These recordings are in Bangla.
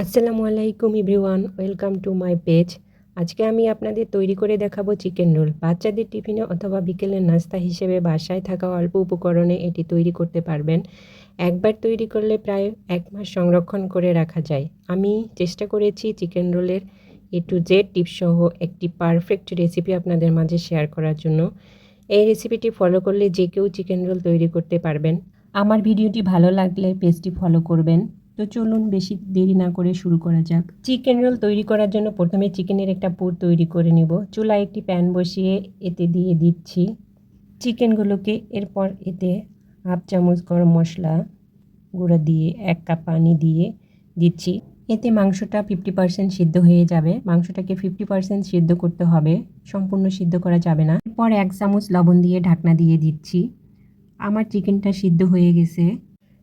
আসসালামু আলাইকুম everyone, welcome to my page. আজকে আমি আপনাদের তৈরি করে দেখাবো চিকেন রোল। বাচ্চাদের টিফিনে অথবা বিকেলের নাস্তা হিসেবে বাসায় থাকা অল্প উপকরণে এটি তৈরি করতে পারবেন। একবার তৈরি করলে প্রায় এক মাস সংরক্ষণ করে রাখা যায়। আমি চেষ্টা করেছি চিকেন রোলের এ টু জেড টিপস সহ একটি পারফেক্ট রেসিপি আপনাদের মাঝে শেয়ার করার জন্য। এই রেসিপিটি ফলো করলে যে কেউ চিকেন রোল তৈরি করতে পারবেন। আমার ভিডিওটি ভালো লাগলে পেজটি ফলো করবেন। তো চলুন বেশি দেরি না করে শুরু করা যাক। চিকেন রোল তৈরি করার জন্য প্রথমে চিকেনের একটা পুর তৈরি করে নিব। চুলায় একটি প্যান বসিয়ে এতে দিয়ে দিচ্ছি। চিকেনগুলোকে এরপর এতে হাফ চামচ গরম মশলা গুঁড়া দিয়ে, এক কাপ পানি দিয়ে দিচ্ছি। এতে মাংসটা ফিফটি পার্সেন্ট সিদ্ধ হয়ে যাবে। মাংসটাকে ফিফটি পার্সেন্ট সিদ্ধ করতে হবে। সম্পূর্ণ সিদ্ধ করা যাবে না। এরপর এক চামচ লবণ দিয়ে ঢাকনা দিয়ে দিচ্ছি। আমার চিকেনটা সিদ্ধ হয়ে গেছে।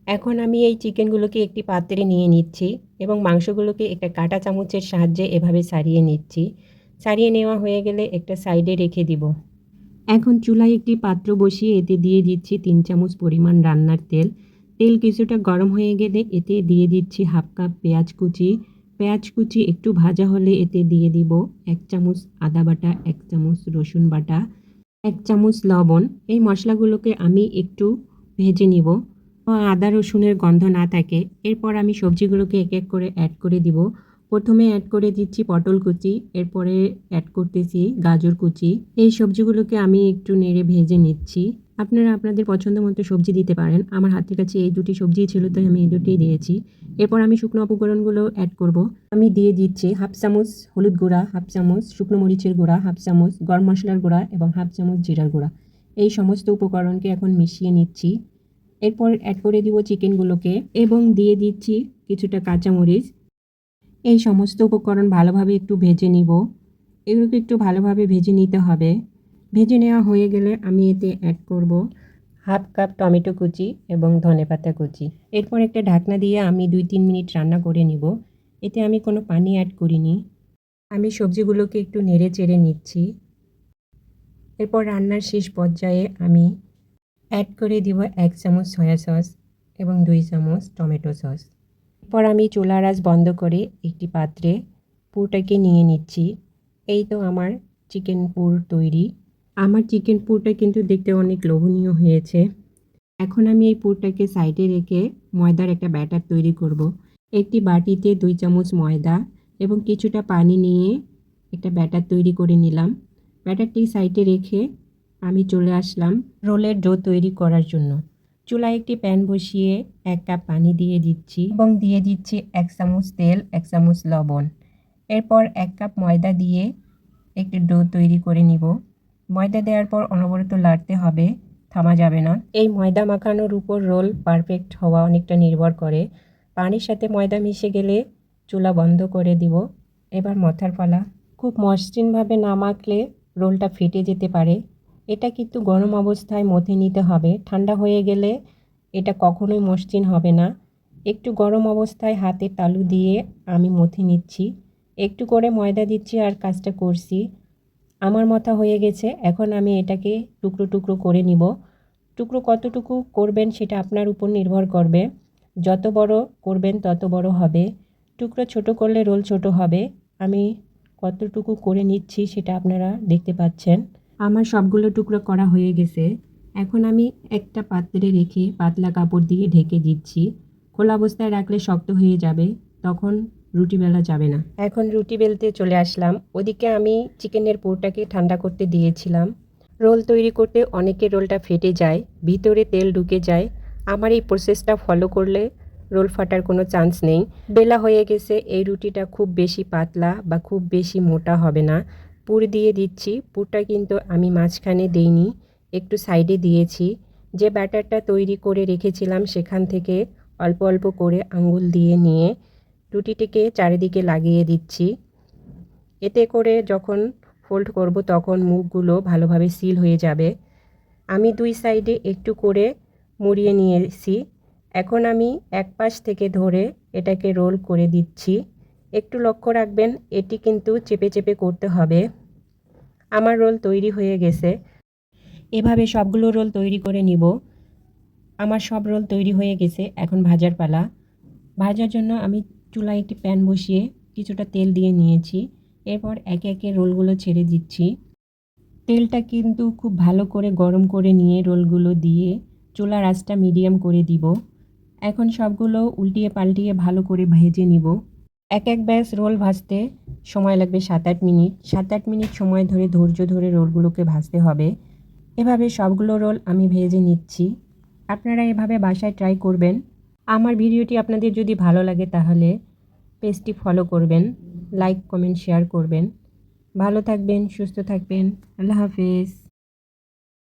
এখন আমি এই চিকেনগুলোকে একটি পাত্রে নিয়ে নিচ্ছি এবং মাংসগুলোকে একটা কাঁটা চামচের সাহায্যে এভাবে সারিয়ে নিচ্ছি। সারিয়ে নেওয়া হয়ে গেলে একটা সাইডে রেখে দিব। এখন চুলায় একটি পাত্র বসিয়ে এতে দিয়ে দিচ্ছি তিন চামচ পরিমাণ রান্নার তেল। তেল কিছুটা গরম হয়ে গেলে এতে দিয়ে দিচ্ছি হাফ কাপ পেঁয়াজ কুচি। পেঁয়াজ কুচি একটু ভাজা হলে এতে দিয়ে দিব এক চামচ আদা বাটা, এক চামচ রসুন বাটা, এক চামচ লবণ। এই মশলাগুলোকে আমি একটু ভেজে নিব। আদা, রসুনের গন্ধ না থাকে, এরপর আমি সবজিগুলোকে এক এক করে অ্যাড করে দিব। প্রথমে অ্যাড করে দিচ্ছি পটল কুচি, এরপরে অ্যাড করতেছি গাজর কুচি। এই সবজিগুলোকে আমি একটু নেড়ে ভেজে নিচ্ছি। আপনারা আপনাদের পছন্দ মতো সবজি দিতে পারেন। আমার হাতের কাছে এই দুটি সবজি ছিল, তাই আমি এই দুটিই দিয়েছি। এরপর আমি শুকনো উপকরণগুলো অ্যাড করব। আমি দিয়ে দিচ্ছি হাফ চামচ হলুদ গুঁড়া, হাফ চামচ শুকনো মরিচের গুঁড়া, হাফ চামচ গরম মশলার গুঁড়া এবং হাফ চামচ জিরার গুঁড়া। এই সমস্ত উপকরণকে এখন মিশিয়ে নিচ্ছি। এরপর অ্যাড করে দিব চিকেনগুলোকে এবং দিয়ে দিচ্ছি কিছুটা কাঁচামরিচ। এই সমস্ত উপকরণ ভালোভাবে একটু ভেজে নিব। এগুলোকে একটু ভালোভাবে ভেজে নিতে হবে। ভেজে নেওয়া হয়ে গেলে আমি এতে অ্যাড করব হাফ কাপ টমেটো কুচি এবং ধনেপাতা কুচি। এরপর একটা ঢাকনা দিয়ে আমি দুই তিন মিনিট রান্না করে নিব। এতে আমি কোনো পানি অ্যাড করিনি। আমি সবজিগুলোকে একটু নেড়ে চেড়ে নিচ্ছি। এরপর রান্নার শেষ পর্যায়ে আমি অ্যাড করে দিব এক চামচ সয়া সস এবং দুই চামচ টমেটো সস এরপর আমি চুলার আঁচ বন্ধ করে একটি পাত্রে পুরটাকে নিয়ে নিচ্ছি। এই তো আমার চিকেন পুর তৈরি। আমার চিকেন পুরটা কিন্তু দেখতে অনেক লোভনীয় হয়েছে। এখন আমি এই পুরটাকে সাইডে রেখে ময়দার একটা ব্যাটার তৈরি করব। একটি বাটিতে দুই চামচ ময়দা এবং কিছুটা পানি নিয়ে একটা ব্যাটার তৈরি করে নিলাম। ব্যাটারটি সাইডে রেখে আমি চলে আসলাম রোলের ডো তৈরি করার জন্য। চুলায় একটি প্যান বসিয়ে এক কাপ পানি দিয়ে দিচ্ছি এবং দিয়ে দিচ্ছি এক চামচ তেল, এক চামচ লবণ। এরপর এক কাপ ময়দা দিয়ে একটি ডো তৈরি করে নিব। ময়দা দেওয়ার পর অনবরত লাড়তে হবে, থামা যাবে না। এই ময়দা মাখানোর উপর রোল পারফেক্ট হওয়া অনেকটা নির্ভর করে। পানির সাথে ময়দা মিশে গেলে চুলা বন্ধ করে দিব। এবার মথার পালা। খুব মসৃণভাবে না মাখলে রোলটা ফেটে যেতে পারে। এটা কিন্তু গরম অবস্থায় মথে নিতে হবে। ঠান্ডা হয়ে গেলে এটা কখনোই মসৃণ হবে না। একটু গরম অবস্থায় হাতে তালু দিয়ে আমি মথে নিচ্ছি। একটু করে ময়দা দিচ্ছি আর কাজটা করছি। আমার মতো হয়ে গেছে। এখন আমি এটাকে টুকরো টুকরো করে নিব। টুকরো কতটুকু করবেন সেটা আপনার উপর নির্ভর করবে। যত বড় করবেন তত বড় হবে। টুকরো ছোট করলে রোল ছোট হবে। আমি কতটুকু করে নিচ্ছি সেটা আপনারা দেখতে পাচ্ছেন। আমার সবগুলো টুকরো করা হয়ে গেছে। এখন আমি একটা পাত্রে রেখে পাতলা কাপড় দিয়ে ঢেকে দিচ্ছি। খোলা অবস্থায় রাখলে শক্ত হয়ে যাবে, তখন রুটি বেলা যাবে না। এখন রুটি বেলতে চলে আসলাম। ওদিকে আমি চিকেনের পুরটাকে ঠান্ডা করতে দিয়েছিলাম। রোল তৈরি করতে অনেকের রোলটা ফেটে যায়, ভিতরে তেল ঢুকে যায়। আমার এই প্রসেসটা ফলো করলে রোল ফাটার কোনো চান্স নেই। বেলা হয়ে গেছে, এই রুটিটা খুব বেশি পাতলা বা খুব বেশি মোটা হবে না। পুর দিয়ে দিচ্ছি। পুরটা কিন্তু আমি মাঝখানে দেইনি, একটু সাইডে দিয়েছি। যে ব্যাটারটা তৈরি করে রেখেছিলাম সেখান থেকে অল্প অল্প করে আঙ্গুল দিয়ে নিয়ে রুটিটিকে চারিদিকে লাগিয়ে দিচ্ছি। এতে করে যখন ফোল্ড করব তখন মুখগুলো ভালোভাবে সিল হয়ে যাবে। আমি দুই সাইডে একটু করে মুড়িয়ে নিয়েছি। এখন আমি এক পাশ থেকে ধরে এটাকে রোল করে দিচ্ছি। একটু লক্ষ্য রাখবেন, এটি কিন্তু চেপে চেপে করতে হবে। আমার রোল তৈরি হয়ে গেছে। এভাবে সবগুলো রোল তৈরি করে নিব। আমার সব রোল তৈরি হয়ে গেছে এখন ভাজার পালা। ভাজার জন্য আমি চুলায় একটি প্যান বসিয়ে কিছুটা তেল দিয়ে নিয়েছি। এরপর একে একে রোলগুলো ছেড়ে দিচ্ছি। তেলটা কিন্তু খুব ভালো করে গরম করে নিয়ে রোলগুলো দিয়ে চুলার আঁচটা মিডিয়াম করে দিব। এখন সবগুলো উল্টিয়ে পাল্টিয়ে ভালো করে ভেজে নিব। এক এক ব্যাস রোল ভাজতে সময় লাগবে সাত আট মিনিট। সাত আট মিনিট সময় ধরে, ধৈর্য ধরে রোলগুলোকে ভাজতে হবে। এভাবে সবগুলো রোল আমি ভেজে নিচ্ছি। আপনারা এভাবে বাসায় ট্রাই করবেন। আমার ভিডিওটি আপনাদের যদি ভালো লাগে তাহলে পেজটি ফলো করবেন, লাইক, কমেন্ট, শেয়ার করবেন। ভালো থাকবেন, সুস্থ থাকবেন। আল্লাহ হাফেজ।